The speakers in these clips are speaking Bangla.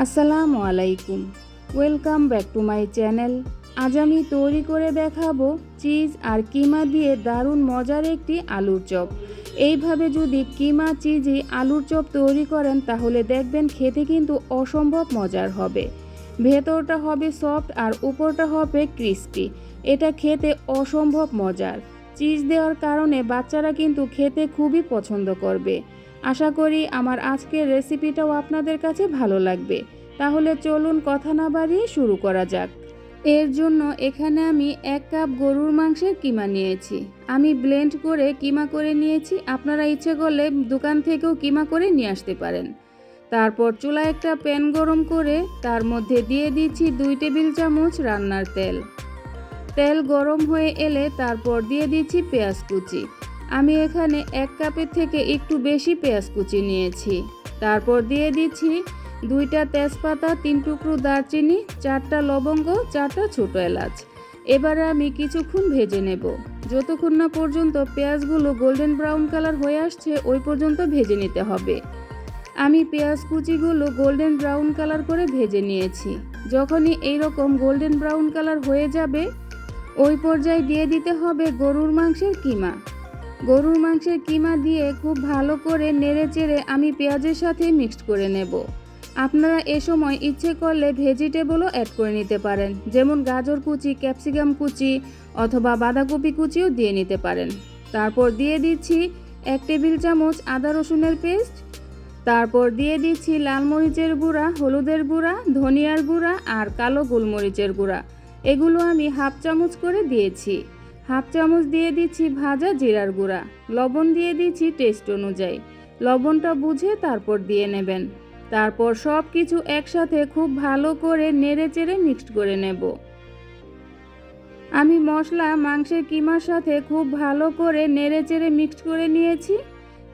আসসালামু আলাইকুম। Welcome back to my channel আজ আমি তৈরি করে দেখাবো চিজ আর কিমা দিয়ে দারুণ মজার একটি আলুর চপ। এইভাবে যদি কিমা চিজি আলুর চপ তৈরি করেন, তাহলে দেখবেন খেতে কিন্তু অসম্ভব মজার হবে। ভেতরটা হবে সফট আর উপরটা হবে ক্রিস্পি। এটা খেতে অসম্ভব মজার। চিজ দেওয়ার কারণে বাচ্চারা কিন্তু খেতে খুবই পছন্দ করবে। আশা করি আমার আজকের রেসিপিটাও আপনাদের কাছে ভালো লাগবে। তাহলে চলুন কথা না বাড়িয়ে শুরু করা যাক। এর জন্য এখানে আমি এক কাপ গরুর মাংসের কিমা নিয়েছি। আমি ব্লেন্ড করে কিমা করে নিয়েছি। আপনারা ইচ্ছে করলে দোকান থেকেও কিমা করে নিয়ে আসতে পারেন। তারপর চুলা একটা প্যান গরম করে তার মধ্যে দিয়ে দিচ্ছি দুই টেবিল চামচ রান্নার তেল। তেল গরম হয়ে এলে তারপর দিয়ে দিচ্ছি পেঁয়াজ কুচি। আমি এখানে এক কাপের থেকে একটু বেশি পেঁয়াজ কুচি নিয়েছি। তারপর দিয়ে দিচ্ছি দুইটা তেজপাতা, তিন টুকরো দারচিনি, চারটা লবঙ্গ, চারটা ছোটো এলাচ। এবারে আমি কিছুক্ষণ ভেজে নেব। যতক্ষণ না পর্যন্ত পেঁয়াজগুলো গোল্ডেন ব্রাউন কালার হয়ে আসছে, ওই পর্যন্ত ভেজে নিতে হবে। আমি পেঁয়াজ কুচিগুলো গোল্ডেন ব্রাউন কালার করে ভেজে নিয়েছি। যখনই এই রকম গোল্ডেন ব্রাউন কালার হয়ে যাবে, ওই পর্যায়ে দিয়ে দিতে হবে গরুর মাংসের কিমা। গরুর মাংসের কিমা দিয়ে খুব ভালো করে নেড়ে চেড়ে আমি পেঁয়াজের সাথে মিক্সড করে নেব। আপনারা এ সময় ইচ্ছে করলে ভেজিটেবলও অ্যাড করে নিতে পারেন, যেমন গাজর কুচি ক্যাপসিকাম কুচি অথবা বাঁধাকপি কুচিও দিয়ে নিতে পারেন। তারপর দিয়ে দিচ্ছি এক টেবিল চামচ আদা রসুনের পেস্ট। তারপর দিয়ে দিচ্ছি লাল মরিচের গুঁড়া, হলুদের গুঁড়া, ধনিয়ার গুঁড়া আর কালো গোলমরিচের গুঁড়া। এগুলো আমি হাফ চামচ করে দিয়েছি। হাফ চামচ দিয়ে দিচ্ছি ভাজা জিরার গুঁড়া, লবণ দিয়ে দিচ্ছি টেস্ট অনুযায়ী। লবণটা বুঝে তারপর দিয়ে নেবেন। তারপর সব কিছু একসাথে খুব ভালো করে নেড়ে চেড়ে মিক্সড করে নেব। আমি মশলা মাংসের কিমার সাথে খুব ভালো করে নেড়ে চেড়ে মিক্সড করে নিয়েছি।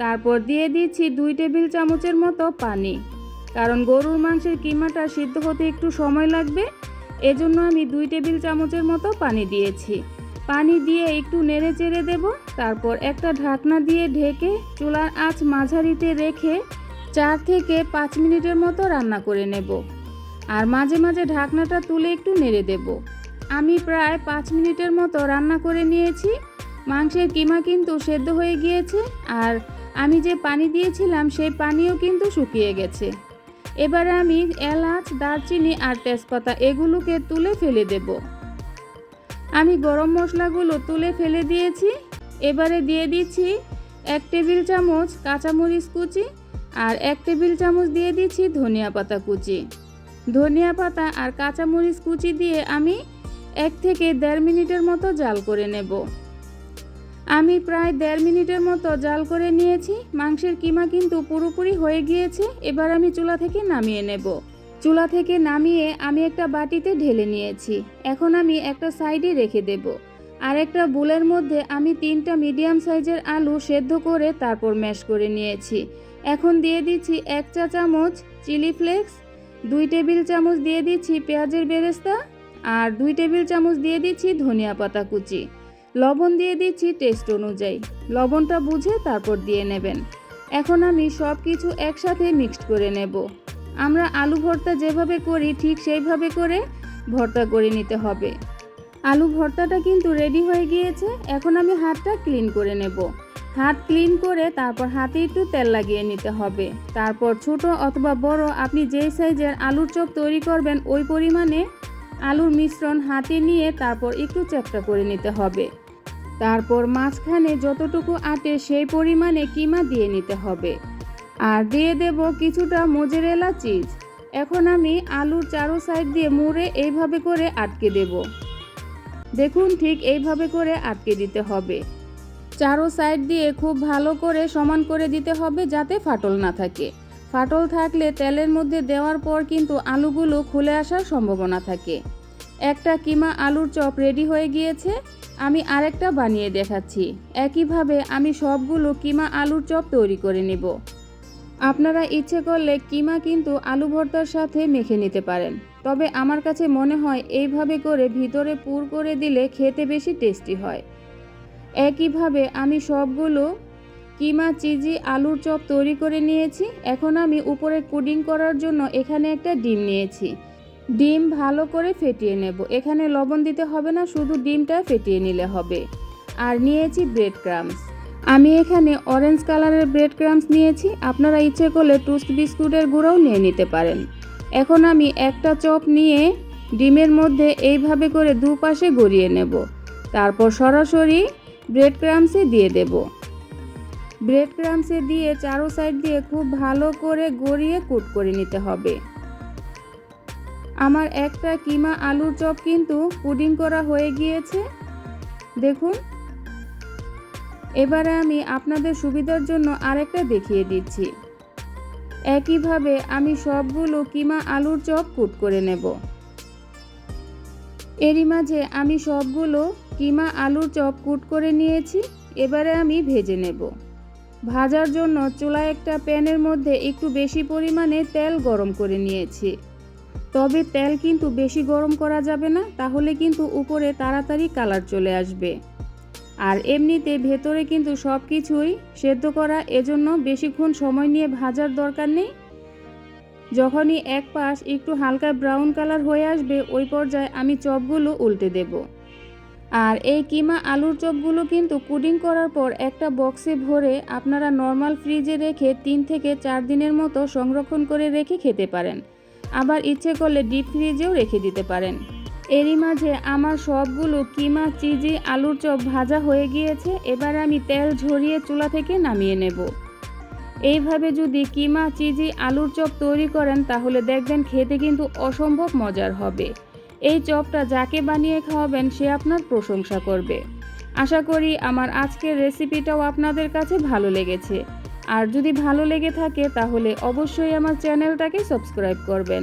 তারপর দিয়ে দিচ্ছি দুই টেবিল চামচের মতো পানি। কারণ গরুর মাংসের কিমাটা সিদ্ধ হতে একটু সময় লাগবে, এজন্য আমি দুই টেবিল চামচের মতো পানি দিয়েছি। পানি দিয়ে একটু নেড়ে চেড়ে দেব। তারপর একটা ঢাকনা দিয়ে ঢেকে চুলার আঁচ মাঝারিতে রেখে চার থেকে পাঁচ মিনিটের মতো রান্না করে নেব। আর মাঝে মাঝে ঢাকনাটা তুলে একটু নেড়ে দেব। আমি প্রায় পাঁচ মিনিটের মতো রান্না করে নিয়েছি। মাংসের কিমা কিন্তু সেদ্ধ হয়ে গিয়েছে আর আমি যে পানি দিয়েছিলাম সেই পানিও কিন্তু শুকিয়ে গেছে। এবারে আমি এলাচ, দারচিনি আর তেজপাতা এগুলোকে তুলে ফেলে দেব। আমি গরম মশলাগুলো তুলে ফেলে দিয়েছি। এবারে দিয়ে দিচ্ছি এক টেবিল চামচ কাঁচামরিচ কুচি আর এক টেবিল চামচ দিয়ে দিচ্ছি ধনিয়া পাতা কুচি। ধনিয়া পাতা আর কাঁচামরিচ কুচি দিয়ে আমি এক থেকে দেড় মিনিটের মতো জাল করে নেব। আমি প্রায় দেড় মিনিটের মতো জাল করে নিয়েছি। মাংসের কিমা কিন্তু পুরোপুরি হয়ে গিয়েছে। এবার আমি চুলা থেকে নামিয়ে নেব। চুলা থেকে নামিয়ে আমি একটা বাটিতে ঢেলে নিয়েছি। এখন আমি একটা সাইডে রেখে দেব। আর একটা বুলের মধ্যে আমি তিনটা মিডিয়াম সাইজের আলু সেদ্ধ করে তারপর ম্যাশ করে নিয়েছি। এখন দিয়ে দিচ্ছি এক চা চামচ চিলি ফ্লেক্স, দুই টেবিল চামচ দিয়ে দিচ্ছি পেঁয়াজের বেরেস্তা আর দুই টেবিল চামচ দিয়ে দিচ্ছি ধনিয়া পাতা কুচি। লবণ দিয়ে দিচ্ছি টেস্ট অনুযায়ী। লবণটা বুঝে তারপর দিয়ে নেবেন। এখন আমি সব কিছু একসাথে মিক্সড করে নেব। আমরা আলু ভর্তা যেভাবে করি, ঠিক সেইভাবে করে ভর্তা করে নিতে হবে। আলু ভর্তাটা কিন্তু রেডি হয়ে গিয়েছে। এখন আমি হাতটা ক্লিন করে নেব। হাত ক্লিন করে তারপর হাতে একটু তেল লাগিয়ে নিতে হবে। তারপর ছোট অথবা বড়, আপনি যেই সাইজের আলুর চপ তৈরি করবেন, ওই পরিমাণে আলুর মিশ্রণ হাতে নিয়ে তারপর একটু চ্যাপটা করে নিতে হবে। তারপর মাঝখানে যতটুকু আটে সেই পরিমাণে কিমা দিয়ে নিতে হবে। আর দিয়ে দেব কিছুটা মোজেরেলা চিজ। এখন আমি আলুর চারো সাইড দিয়ে মুড়ে এইভাবে করে আটকে দেব। দেখুন ঠিক এইভাবে করে আটকে দিতে হবে। চারো সাইড দিয়ে খুব ভালো করে সমান করে দিতে হবে যাতে ফাটল না থাকে। ফাটল থাকলে তেলের মধ্যে দেওয়ার পর কিন্তু আলুগুলো খুলে আসার সম্ভাবনা থাকে। একটা কিমা আলুর চপ রেডি হয়ে গিয়েছে। আমি আরেকটা বানিয়ে দেখাচ্ছি। একইভাবে আমি সবগুলো কিমা আলুর চপ তৈরি করে নেব। আপনারা ইচ্ছে করলে কিমা কিন্তু আলু ভর্তার সাথে মেখে নিতে পারেন। তবে আমার কাছে মনে হয় এইভাবে করে ভিতরে পুর করে দিলে খেতে বেশি টেস্টি হয়। একইভাবে আমি সবগুলো কিমা চিজি আলুর চপ তৈরি করে নিয়েছি। এখন আমি উপরে কুডিং করার জন্য এখানে একটা ডিম নিয়েছি। ডিম ভালো করে ফেটিয়ে নেব। এখানে লবণ দিতে হবে না, শুধু ডিমটা ফেটিয়ে নিলে হবে। আর নিয়েছি ব্রেড ক্রামস আমি এখানে অরেঞ্জ কালারের ব্রেড ক্রামস নিয়েছি। আপনারা ইচ্ছে করলে টুস্ট বিস্কুটের গুঁড়োও নিয়ে নিতে পারেন। এখন আমি একটা চপ নিয়ে ডিমের মধ্যে এইভাবে করে দুপাশে গড়িয়ে নেব। তারপর সরাসরি ব্রেড ক্রামসে দিয়ে দেব। ব্রেড ক্রামসে দিয়ে চারো সাইড দিয়ে খুব ভালো করে গড়িয়ে কুট করে নিতে হবে। আমার একটা কিমা আলুর চপ কিন্তু পুডিং করা হয়ে গিয়েছে। দেখুন এবারে আমি আপনাদের সুবিধার জন্য আরেকটা দেখিয়ে দিচ্ছি। একইভাবে আমি সবগুলো কিমা আলুর চপ কুট করে নেব। এরই মাঝে আমি সবগুলো কিমা আলুর চপ কুট করে নিয়েছি, এবারে আমি ভেজে নেব। ভাজার জন্য চুলায় একটা প্যানের মধ্যে একটু বেশি পরিমাণে তেল গরম করে নিয়েছি। তবে তেল কিন্তু বেশি গরম করা যাবে না, তাহলে কিন্তু উপরে তাড়াতাড়ি কালার চলে আসবে। আর এমনিতে ভেতরে কিন্তু সব কিছুই সেদ্ধ করা, এজন্য বেশিক্ষণ সময় নিয়ে ভাজার দরকার নেই। যখনই এক পাশ একটু হালকা ব্রাউন কালার হয়ে আসবে, ওই পর্যায়ে আমি চপগুলো উল্টে দেব। আর এই কিমা আলুর চপগুলো কিন্তু কুডিং করার পর একটা বক্সে ভরে আপনারা নর্মাল ফ্রিজে রেখে তিন থেকে চার দিনের মতো সংরক্ষণ করে রেখে খেতে পারেন। আবার ইচ্ছে করলে ডিপ ফ্রিজেও রেখে দিতে পারেন। এরই মাঝে আমার সবগুলো কিমা, চিজি, আলুর চপ ভাজা হয়ে গিয়েছে, এবার আমি তেল ঝরিয়ে চুলা থেকে নামিয়ে নেব। এইভাবে যদি কিমা, চিজি, আলুর চপ তৈরি করেন, তাহলে দেখবেন খেতে কিন্তু অসম্ভব মজার হবে। এই চপটা যাকে বানিয়ে খাওয়াবেন, সে আপনার প্রশংসা করবে। আশা করি আমার আজকের রেসিপিটাও আপনাদের কাছে ভালো লেগেছে। আর যদি ভালো লেগে থাকে, তাহলে অবশ্যই আমার চ্যানেলটাকে সাবস্ক্রাইব করবেন।